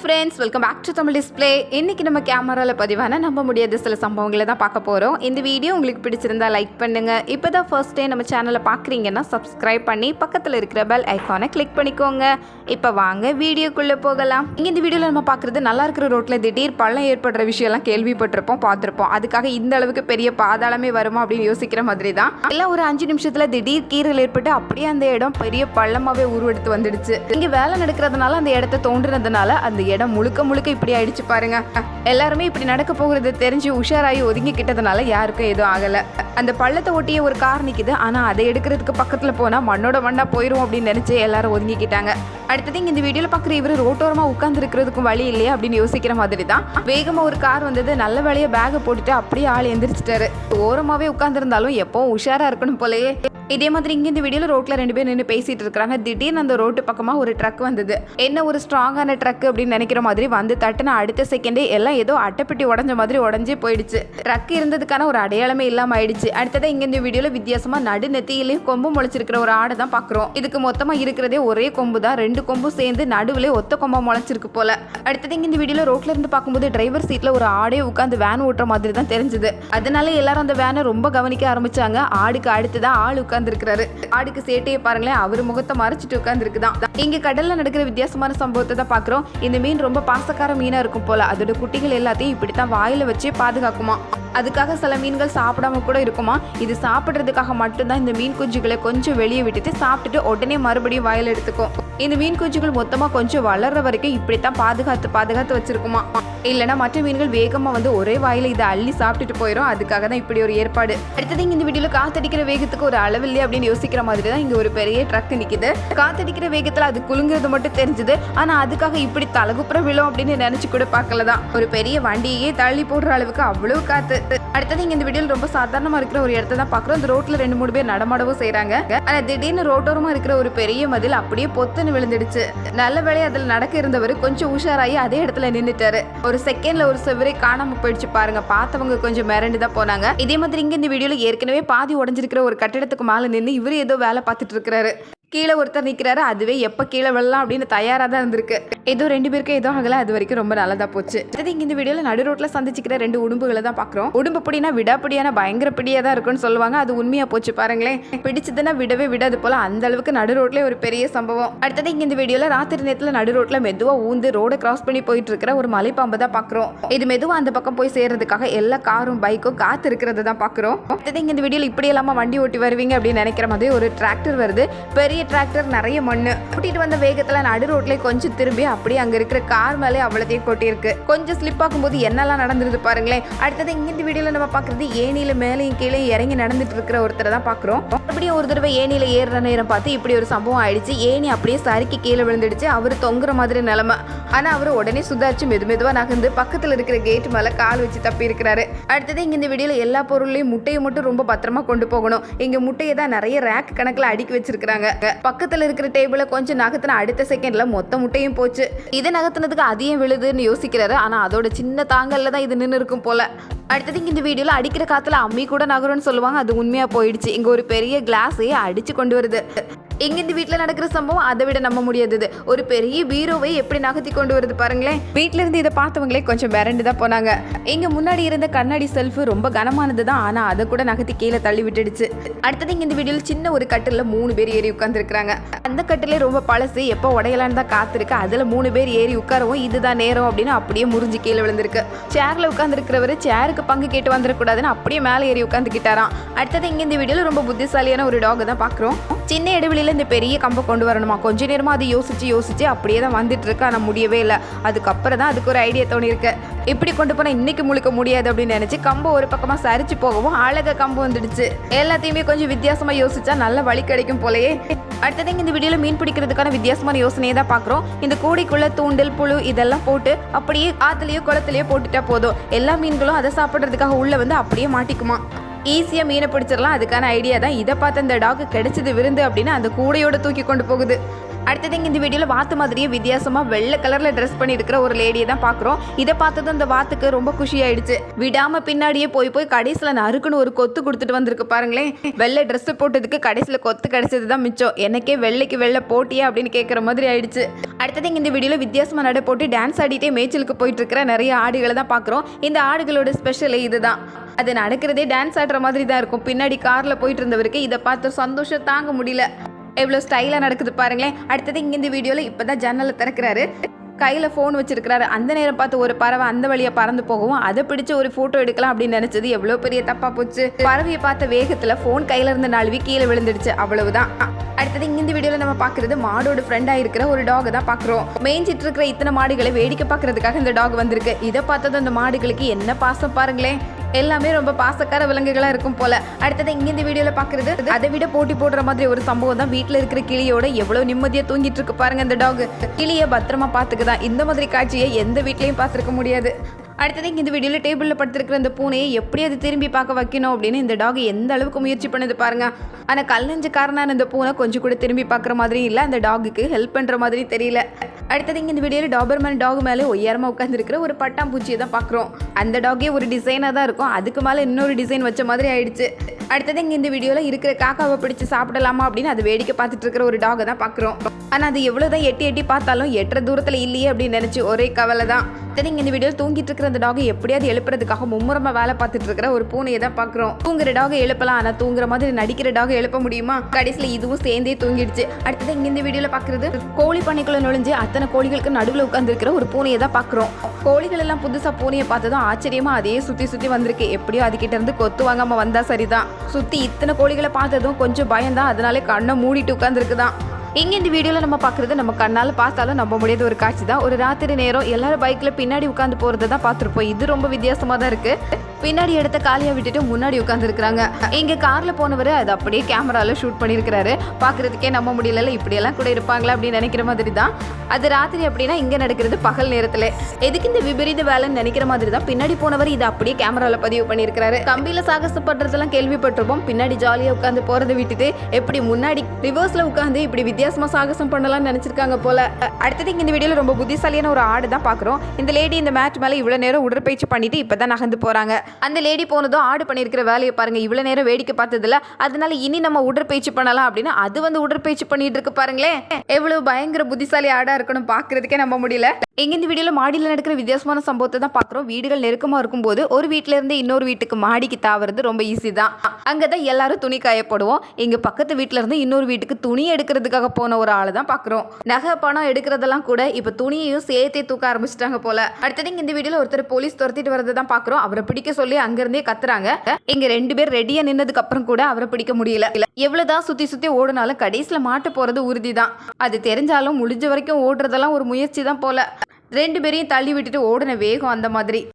Friends welcome back to Tamil display இன்னைக்கு நம்ம கேமராவில் பதிவான நம்ப முடியாத சில சம்பவங்களை தான் பார்க்க போகிறோம் இந்த வீடியோ உங்களுக்கு பிடிச்சிருந்தா லைக் பண்ணுங்கள் இப்போ தான் ஃபர்ஸ்ட் டே நம்ம சேனலை பார்க்குறீங்கன்னா சப்ஸ்கிரைப் பண்ணி பக்கத்தில் இருக்கிற பெல் ஐக்கானை கிளிக் பண்ணிக்கோங்க. இப்போ வாங்க வீடியோக்குள்ளே போகலாம். இங்கே இந்த வீடியோவில் நம்ம பார்க்குறது நல்லா இருக்கிற ரோட்டில் திடீர் பள்ளம் ஏற்படுற விஷயம்லாம் கேள்விப்பட்டிருப்போம் பார்த்துருப்போம். அதுக்காக இந்த அளவுக்கு பெரிய பாதாளமே வருமா அப்படின்னு யோசிக்கிற மாதிரி தான். எல்லாம் ஒரு அஞ்சு நிமிஷத்தில் திடீர் கீறல் ஏற்பட்டு அப்படியே அந்த இடம் பெரிய பள்ளமாகவே உருவெடுத்து வந்துடுச்சு. இங்கே வேலை நடக்கிறதுனால அந்த இடத்த தோன்றினதுனால அந்த இடம் முழுக்க முழுக்க இப்படி ஆயிடுச்சு பாருங்க. எல்லாருமே இப்படி நடக்க போகிறது தெரிஞ்சு உஷாராகி ஒதுங்கிக்கிட்டதுனால யாருக்கும் எதுவும் ஆகல. அந்த பள்ளத்தை ஒட்டிய ஒரு கார் நிக்குது. ஆனா அதை எடுக்கிறதுக்கு பக்கத்துல போனா மண்ணோட மண்ணா போயிடும் அப்படின்னு நினச்சி எல்லாரும் ஒதுங்கிக்கிட்டாங்க. அடுத்தது இந்த வீடியோல பாக்குற இவரு ரோட்டோரமா உட்காந்துருக்கிறதுக்கும் வழி இல்லையா அப்படின்னு யோசிக்கிற மாதிரி தான் வேகமா ஒரு கார் வந்தது. நல்ல வேலையை பேகை போட்டுட்டு அப்படியே ஆள் எந்திரிச்சிட்டாரு. ஓரமாவே உட்காந்துருந்தாலும் எப்போ உஷாரா இருக்கணும் போலயே. இதே மாதிரி இங்கே இந்த வீடியோவில் ரோட்டில் ரெண்டு பேர் நின்று பேசிட்டு இருக்காங்க திடீர்னு அந்த ரோட்டு பக்கமாக ஒரு ட்ரக் வந்தது. என்ன ஒரு ஸ்ட்ராங்கான ட்ரக் அப்படின்னு நினைக்கிற மாதிரி வந்து தட்டுன அடுத்த செகண்டே எல்லாம் ஏதோ அட்டைப்பெட்டி உடஞ்ச மாதிரி உடஞ்சே போயிடுச்சு. ட்ரக் இருந்ததுக்கான ஒரு அடையாளமே இல்லாமல் ஆயிடுச்சு. அடுத்ததான் இங்கே இந்த வீடியோவில் வித்தியாசமாக நடு நெத்தியிலையும் கொம்பு முளைச்சிருக்கிற ஒரு ஆடை தான் பார்க்குறோம் இதுக்கு மொத்தமாக இருக்கிறதே ஒரே கொம்பு தான். ரெண்டு கொம்பும் சேர்ந்து நடுவில் ஒத்த கொம்பா முளைச்சிருக்கு போல. அடுத்தது இங்கே இந்த வீடியோவில் ரோட்ல இருந்து பார்க்கும்போது டிரைவர் சீட்டில் ஒரு ஆடே உட்காந்து வேன் ஓட்டுற மாதிரி தான் தெரிஞ்சது. அதனால எல்லாரும் அந்த வேனை ரொம்ப கவனிக்க ஆரம்பிச்சாங்க. ஆடுக்கு அடுத்துதான் ஆள் உட்கார்ந்து உட்காந்துருக்கிறாரு ஆடுக்கு சேட்டையை பாருங்களேன் அவர் முகத்தை மறைச்சிட்டு உட்காந்துருக்குதான் இங்க கடல்ல நடக்கிற வித்தியாசமான சம்பவத்தை தான் பாக்குறோம். இந்த மீன் ரொம்ப பாசக்கார மீனா இருக்கும் போல. அதோட குட்டிகள் எல்லாத்தையும் இப்படித்தான் வாயில வச்சே பாதுகாக்குமா? அதுக்காக சில மீன்கள் சாப்பிடாம கூட இருக்குமா? இது சாப்பிட்றதுக்காக மட்டும்தான் இந்த மீன் குஞ்சுகளை கொஞ்சம் வெளியே விட்டுட்டு சாப்பிட்டுட்டு உடனே மறுபடியும் வாயில எடுத்துக்கும். இந்த மீன் குஞ்சுகள் மொத்தமாக கொஞ்சம் வளர்ற வரைக்கும் இப்படித்தான் பாதுகாத்து பாதுகாத்து வச்சிருக்குமா? இல்லைன்னா மற்ற மீன்கள் வேகமாக வந்து ஒரே வாயில் இதை அள்ளி சாப்பிட்டுட்டு போயிடும் அதுக்காக தான் இப்படி ஒரு ஏற்பாடு. அடுத்தது இந்த வீடியோவில் காத்தடிக்கிற வேகத்துக்கு ஒரு அளவு இல்லையா அப்படின்னு யோசிக்கிற மாதிரி தான் இங்கே ஒரு பெரிய ட்ரக் நிற்கிது காத்தடிக்கிற வேகத்தில் அது குலுங்குறது மட்டும் தெரிஞ்சுது. ஆனால் அதுக்காக இப்படி தலகுப்புற விழும் அப்படின்னு நினச்சி கூட பார்க்கல தான். ஒரு பெரிய வண்டியே தள்ளி போடுற அளவுக்கு அவ்வளோ காத்து. அடுத்தது இங்கே இந்த வீடியோவில் ரொம்ப சாதாரணமாக இருக்கிற ஒரு இடத்த தான் பார்க்குறோம். அந்த ரோட்டில் ரெண்டு மூணு பேர் நடமாடவும் செய்கிறாங்க ஆனால் திடீர்னு ரோட்டோரமாக இருக்கிற ஒரு பெரிய மதில் அப்படியே பொத்து பொத்துன்னு விழுந்துடுச்சு. நல்ல வேலையை அதுல நடக்க இருந்தவர் கொஞ்சம் உஷாராகி அதே இடத்துல நின்னுட்டாரு. ஒரு செகண்ட்ல ஒரு செவரே காணாம போயிடுச்சு பாருங்க. பார்த்தவங்க கொஞ்சம் மிரண்டு தான் போனாங்க. இதே மாதிரி இங்க இந்த வீடியோல ஏற்கனவே பாதி உடஞ்சிருக்கிற ஒரு கட்டிடத்துக்கு மேல நின்று இவர் ஏதோ வேலை பார்த்துட்டு இருக்கிறாரு. கீழே ஒருத்தர் நிற்கிறாரு அதுவே எப்போ கீழே விழலாம் அப்படின்னு தயாராக தான் இருந்திருக்கு. ஏதோ ரெண்டு பேருக்கும் ஏதோ ஆகல அது வரைக்கும் ரொம்ப நல்லதாக போச்சு. அடுத்தது இங்கே இந்த வீடியோவில் நடு ரோட்டில் சந்திச்சுக்கிற ரெண்டு உடும்புகளை தான் பார்க்குறோம் உடும்பு பிடினா விடாப்படியான பயங்கர பிடியாக தான் இருக்கும்னு சொல்லுவாங்க. அது உண்மையாக போச்சு பாருங்களேன். பிடிச்சதுன்னா விடவே விடாது போல அந்த அளவுக்கு நடு ரோட்லேயே ஒரு பெரிய சம்பவம். அடுத்தது இங்கே இந்த வீடியோவில் ராத்திரி நேரத்தில் நடு ரோட்டில் மெதுவாக ஊந்து ரோடை கிராஸ் பண்ணி போயிட்டு இருக்கிற ஒரு மலைப்பாம்பை தான் பார்க்குறோம் இது மெதுவாக அந்த பக்கம் போய் சேர்றதுக்காக எல்லா காரும் பைக்கும் காத்து இருக்கிறத தான் பார்க்குறோம் அடுத்தது இங்கே இந்த வீடியோவில் இப்படி இல்லாமல் வண்டி ஓட்டி வருவீங்க அப்படின்னு நினைக்கிற மாதிரி ஒரு டிராக்டர் வருது. பெரிய டிராக்டர் நிறைய மண்ணு. கூட்டிட்டு வந்த வேகத்துல நடு ரோட்ல கொஞ்சம் திரும்பி அப்படியே அங்க இருக்கிற கார் மேலே அவ்வளோத்தையும் கொட்டியிருக்கு. கொஞ்சம் ஸ்லிப் ஆகும்போது என்னெல்லாம் நடந்துருது பாருங்களேன். அடுத்தது இங்கிருந்து இந்த வீடியோல நம்ம பாக்குறது ஏனியில மேலேயும் கீழே இறங்கி நடந்துட்டு இருக்கிற ஒருத்தரை தான் பாக்குறோம் மறுபடியும் ஒரு தடவை ஏனியில ஏறுற நேரம் பார்த்து இப்படி ஒரு சம்பவம் ஆயிடுச்சு. ஏனி அப்படியே சறுக்கி கீழே விழுந்துடுச்சு. அவர் தொங்குற மாதிரி நிலைமை. ஆனா அவர் உடனே சுதாரிச்சு மெது மெதுவா நகர்ந்து பக்கத்துல இருக்கிற கேட் மேல கால் வச்சு தப்பி இருக்கிறாரு. அடுத்தது இங்க இந்த வீடியோல எல்லா பொருளையும் முட்டையை மட்டும் ரொம்ப பத்திரமா கொண்டு போகணும். இங்க முட்டையை தான் நிறைய ரேக் கணக்குல அடுக்கி வச்சிருக்காங்க பக்கத்துல இருக்கிற டேபிள கொஞ்சம் நகர்த்தின அடுத்த செகண்ட்ல மொத்த முட்டையும் போச்சு. இதை நகர்த்தினதுக்கு அதிகம் விழுதுன்னு யோசிக்கிறாரு. ஆனா அதோட சின்ன தாங்கல்ல தான் இது நின்று இருக்கும் போல. அடுத்தது இந்த வீடியோவில் அடிக்கிற காத்துல அம்மி கூட நகரும்னு சொல்லுவாங்க. அது உண்மையாக போயிடுச்சு. இங்கே ஒரு பெரிய கிளாஸையே அடிச்சு கொண்டு வருது. இங்க இந்த வீட்டில் நடக்கிற சம்பவம் அதை விட நம்ப முடியாதது. ஒரு பெரிய பீரோவை எப்படி நகர்த்தி கொண்டு வருது பாருங்களேன். வீட்ல இருந்து இதை பார்த்தவங்களே கொஞ்சம் விரண்டு தான் போனாங்க. இங்க முன்னாடி இருந்த கண்ணாடி செல்ஃப் ரொம்ப கனமானது தான். ஆனா அதை கூட நகர்த்தி கீழே தள்ளி விட்டுடுச்சு. அடுத்தது இங்க இந்த வீடியோல சின்ன ஒரு கட்டில மூணு பேர் ஏறி உட்கார்ந்துருக்காங்க அந்த கட்டிலே ரொம்ப பழசு எப்போ உடையலான்னு தான் காத்திருக்கு. அதுல மூணு பேர் ஏறி உட்காரவும் இதுதான் நேரம் அப்படின்னு அப்படியே முறிஞ்சு கீழே விழுந்திருக்கு. சேர்ல உட்கார்ந்துருக்கிறவர் சேருக்கு பங்கு கேட்டு வந்துடக்கூடாதுன்னு அப்படியே மேலே ஏறி உட்காந்துக்கிட்டாராம் அடுத்தது இங்க இந்த வீடியோல ரொம்ப புத்திசாலியான ஒரு டாக் தான் பாக்குறோம் சின்ன இடைவெளியில இந்த பெரிய கம்பை கொண்டு வரணுமா? கொஞ்ச நேரமாக அது யோசிச்சு யோசிச்சு அப்படியே தான் வந்துட்டு இருக்கு ஆனால் முடியவே இல்லை. அதுக்கப்புறம் தான் அதுக்கு ஒரு ஐடியா தோணி இருக்கு இப்படி கொண்டு போனால் இன்றைக்கி முழுக்க முடியாது அப்படின்னு நினச்சி கம்பை ஒரு பக்கமாக சரிச்சு போகவும் அழகா கம்பு வந்துடுச்சு. எல்லாத்தையுமே கொஞ்சம் வித்தியாசமாக யோசிச்சா நல்ல வழி கிடைக்கும் போலயே. அடுத்தது இந்த வீடியோவில் மீன் பிடிக்கிறதுக்கான வித்தியாசமான யோசனையை தான் பார்க்குறோம் இந்த கூடைக்குள்ள தூண்டில் புழு இதெல்லாம் போட்டு அப்படியே ஆற்றுலையோ குளத்துலையோ போட்டுட்டா போதும். எல்லா மீன்களும் அதை சாப்பிட்றதுக்காக உள்ளே வந்து அப்படியே மாட்டிக்குமா? ஈஸியாக மீனை பிடிச்சிடலாம். அதுக்கான ஐடியா தான் இதை பார்த்து அந்த டாக் கிடைச்சது விருந்து அப்படின்னு அந்த கூடையோட தூக்கி கொண்டு போகுது. அடுத்ததுங்க இந்த வீடியோவில் வாத்து மாதிரியே வித்தியாசமாக வெள்ளை கலரில் ட்ரெஸ் பண்ணியிருக்கிற ஒரு லேடியை தான் பார்க்குறோம் இதை பார்த்ததும் அந்த வாத்துக்கு ரொம்ப குஷி விடாமல் பின்னாடியே போய் போய் கடைசியில் நறுக்குன்னு ஒரு கொத்து கொடுத்துட்டு வந்திருக்கு பாருங்களேன். வெள்ளை ட்ரெஸ் போட்டதுக்கு கடைசியில் கொத்து கிடைச்சது தான் மிச்சம். எனக்கே வெள்ளைக்கு வெள்ளை போட்டியா அப்படின்னு கேட்குற மாதிரி ஆயிடுச்சு. அடுத்தது இந்த வீடியோவில் வித்தியாசமாக நட போட்டு டான்ஸ் ஆடிட்டே மேய்ச்சலுக்கு போயிட்டு இருக்கிற நிறைய ஆடுகளை தான் பார்க்குறோம் இந்த ஆடுகளோட ஸ்பெஷல் இதுதான். அது நடக்கிறதே டான்ஸ் ஆடுற மாதிரி தான் இருக்கும். பின்னாடி கார்ல போயிட்டு இருந்தவருக்கு இதை பார்த்து சந்தோஷம் தாங்க முடியல. எவ்வளோ ஸ்டைலாக நடக்குது பாருங்களேன். அடுத்தது இங்கே இந்த வீடியோவில் இப்போ தான் ஜன்னலை திறக்கிறாரு. கையில் ஃபோன் வச்சுருக்கிறாரு. அந்த நேரம் பார்த்து ஒரு பறவை அந்த வழியாக பறந்து போகவும் அதை பிடிச்சி ஒரு ஃபோட்டோ எடுக்கலாம் அப்படின்னு நினச்சது எவ்வளோ பெரிய தப்பாக போச்சு. பறவையை பார்த்த வேகத்தில் ஃபோன் கையில் இருந்த நழுவி கீழே விழுந்துடுச்சு. அவ்வளவுதான். அடுத்தது இந்த வீடியோவில் நம்ம பார்க்குறது மாடோட ஃப்ரெண்டாக இருக்கிற ஒரு டாக் தான் பார்க்குறோம். மேய்ஞ்சிட்டு இருக்கிற இத்தனை மாடுகளை வேடிக்கை பார்க்கறதுக்காக இந்த டாக் வந்திருக்கு. இதை பார்த்ததும் அந்த மாடுகளுக்கு என்ன பாசம் பாருங்களேன். எல்லாமே ரொம்ப பாசக்கார விலங்குகளாக இருக்கும் போல. அடுத்தது இங்க இந்த வீடியோல பாக்குறது அதை விட போட்டி போடுற மாதிரி ஒரு சம்பவம் தான் வீட்டில் இருக்கிற கிளியோட எவ்வளவு நிம்மதியா தூங்கிட்டு இருக்கு பாருங்க இந்த டாக் கிளியை பத்திரமா பாத்துக்குதான் இந்த மாதிரி காட்சியை எந்த வீட்லயும் பார்த்திருக்க முடியாது. அடுத்தது இந்த வீடியோவில் டேபிளில் படுத்திருக்கிற அந்த பூனையை எப்படி அது திரும்பி பார்க்க வைக்கணும் அப்படின்னு இந்த டாக் எந்த அளவுக்கு முயற்சி பண்ணுது பாருங்க. ஆனால் கல் நெஞ்சுக்காரனான இந்த பூனை கொஞ்சம் கூட திரும்பி பார்க்குற மாதிரி இல்லை. அந்த டாகுக்கு ஹெல்ப் பண்ணுற மாதிரி தெரியல. அடுத்தது இங்க இந்த வீடியோவில் டாபர்மேன் டாக் மேலே ஒய்யாரமாக உட்காந்துருக்கிற ஒரு பட்டாம்பூச்சியை தான் பார்க்குறோம். அந்த டாகே ஒரு டிசைனாக தான் இருக்கும். அதுக்கு மேலே இன்னொரு டிசைன் வச்ச மாதிரி ஆயிடுச்சு. அடுத்தது இங்கே இந்த வீடியோவில் இருக்கிற காக்காவை பிடிச்சி சாப்பிடலாமா அப்படின்னு அது வேடிக்கை பார்த்துட்டு இருக்கிற ஒரு டாகை தான் பார்க்குறோம். ஆனால் அது எவ்வளோ தான் எட்டி எட்டி பார்த்தாலும் எட்டுற தூரத்தில் இல்லையே அப்படின்னு நினச்சி ஒரே கவலை தான் சரி இங்கே இந்த வீடியோ தூங்கிட்டு இருக்கிற அந்த டாகை எப்படியாவது எழுப்புறதுக்காக மும்முரமாக வேலை பார்த்துட்டு இருக்கிற ஒரு பூனையை தான் பார்க்குறோம். தூங்குற டாகை எழுப்பலாம் ஆனால் தூங்குற மாதிரி நடிக்கிற டாகை எழுப்ப முடியுமா? கடைசியில் இதுவும் சேர்ந்தே தூங்கிடுச்சு. அடுத்தது இங்கே இந்த வீடியோவில் பார்க்குறது கோழி பண்ணைக்குள்ள நுழைஞ்சு அத்தனை கோழிகளுக்கு நடுவில் உட்காந்துருக்கிற ஒரு பூனையை தான் பார்க்குறோம். கோழிகள் எல்லாம் புதுசாக பூனையை பார்த்ததும் ஆச்சரியமாக அதையே சுற்றி சுற்றி வந்திருக்கு. எப்படியோ அதுக்கிட்ட இருந்து கொத்து வாங்காமல் வந்தால் சரிதான். சுற்றி இத்தனை கோழிகளை பார்த்ததும் கொஞ்சம் பயம்தான். அதனாலே கண்ணை மூடிட்டு உட்காந்துருக்குதான் இங்கே இந்த வீடியோவில் நம்ம பார்க்குறது நம்ம கண்ணால் பார்த்தாலும் நம்ப முடியாத ஒரு காட்சி தான். ஒரு ராத்திரி நேரம் எல்லாரும் பைக்கில் பின்னாடி உட்காந்து போகிறத தான் பார்த்துருப்போம். இது ரொம்ப வித்தியாசமாக தான் இருக்குது பின்னாடி எடுத்த காலியாக விட்டுட்டு முன்னாடி உட்காந்துருக்குறாங்க இங்கே காரில் போனவர் அது அப்படியே கேமராவில் ஷூட் பண்ணியிருக்கிறாரு. பார்க்குறதுக்கே நம்ப முடியல இப்படியெல்லாம் கூட இருப்பாங்களா அப்படின்னு நினைக்கிற மாதிரி தான். அது ராத்திரி அப்படின்னா இங்கே நடக்கிறது பகல் நேரத்தில். எதுக்கு இந்த விபரீத வேலைன்னு நினைக்கிற மாதிரி தான். பின்னாடி போனவர் இதை அப்படியே கேமராவில் பதிவு பண்ணியிருக்கிறாரு. கம்பியில் சாகசப்படுறதெல்லாம் கேள்விப்பட்டிருப்போம். பின்னாடி ஜாலியாக உட்காந்து போறதை விட்டுட்டு எப்படி முன்னாடி ரிவர்ஸில் உட்காந்து இப்படி வித்தியாசம் சாகசம் பண்ணலாம்னு நினைச்சிருக்காங்க போல. அடுத்தது இங்க இந்த வீடியோல ரொம்ப புத்திசாலியான ஒரு ஆடு தான் பாக்குறோம் இந்த லேடி இந்த மேட் மேல இவ்வளவு நேரம் உடற்பயிற்சி பண்ணிட்டு இப்பதான் நகர்ந்து போறாங்க. அந்த லேடி போனதும் ஆடு பண்ணியிருக்கிற வேலையை பாருங்க இவ்வளவு நேரம் வேடிக்கை பார்த்ததுல அதனால இனி நம்ம உடற்பயிற்சி பண்ணலாம் அப்படின்னு அது வந்து உடற்பயிற்சி பண்ணிட்டு இருக்கு பாருங்களேன் எவ்வளவு பயங்கர புத்திசாலி ஆடா இருக்கணும் பாக்குறதுக்கே நம்ப முடியல. எங்க இந்த வீடியோல மாடியில் நடக்கிற வித்தியாசமான சம்பவத்தை தான் பாக்குறோம் வீடுகள் நெருக்கமா இருக்கும்போது ஒரு வீட்ல இருந்து இன்னொரு வீட்டுக்கு மாடிக்கு தாவறது ரொம்ப ஈஸி தான். அங்கதான் எல்லாரும் துணி காயப்படுவோம். எங்க பக்கத்து வீட்ல இருந்து இன்னொரு வீட்டுக்கு துணி எடுக்கிறதுக்காக போன ஒரு ஆளை தான் பாக்குறோம் நகை பணம் எடுக்கிறதெல்லாம் கூட இப்ப துணியையும் சேர்த்தே தூக்க ஆரம்பிச்சிட்டாங்க போல. அடுத்தது இந்த வீடியோல ஒருத்தர் போலீஸ் துரத்திட்டு வரதை தான் பாக்குறோம் அவரை பிடிக்க சொல்லி அங்கிருந்தே கத்துறாங்க. இங்க ரெண்டு பேர் ரெடியா நின்னதுக்கு அப்புறம் கூட அவரை பிடிக்க முடியல. எவ்வளவுதான் சுத்தி சுத்தி ஓடினாலும் கடைசியில மாட்ட போறது உறுதி தான் அது தெரிஞ்சாலும் முடிஞ்ச வரைக்கும் ஓடுறதெல்லாம் ஒரு முயற்சி தான் போல. ரெண்டு பேரையும் தள்ளி விட்டுட்டு ஓடின வேகம் அந்த மாதிரி.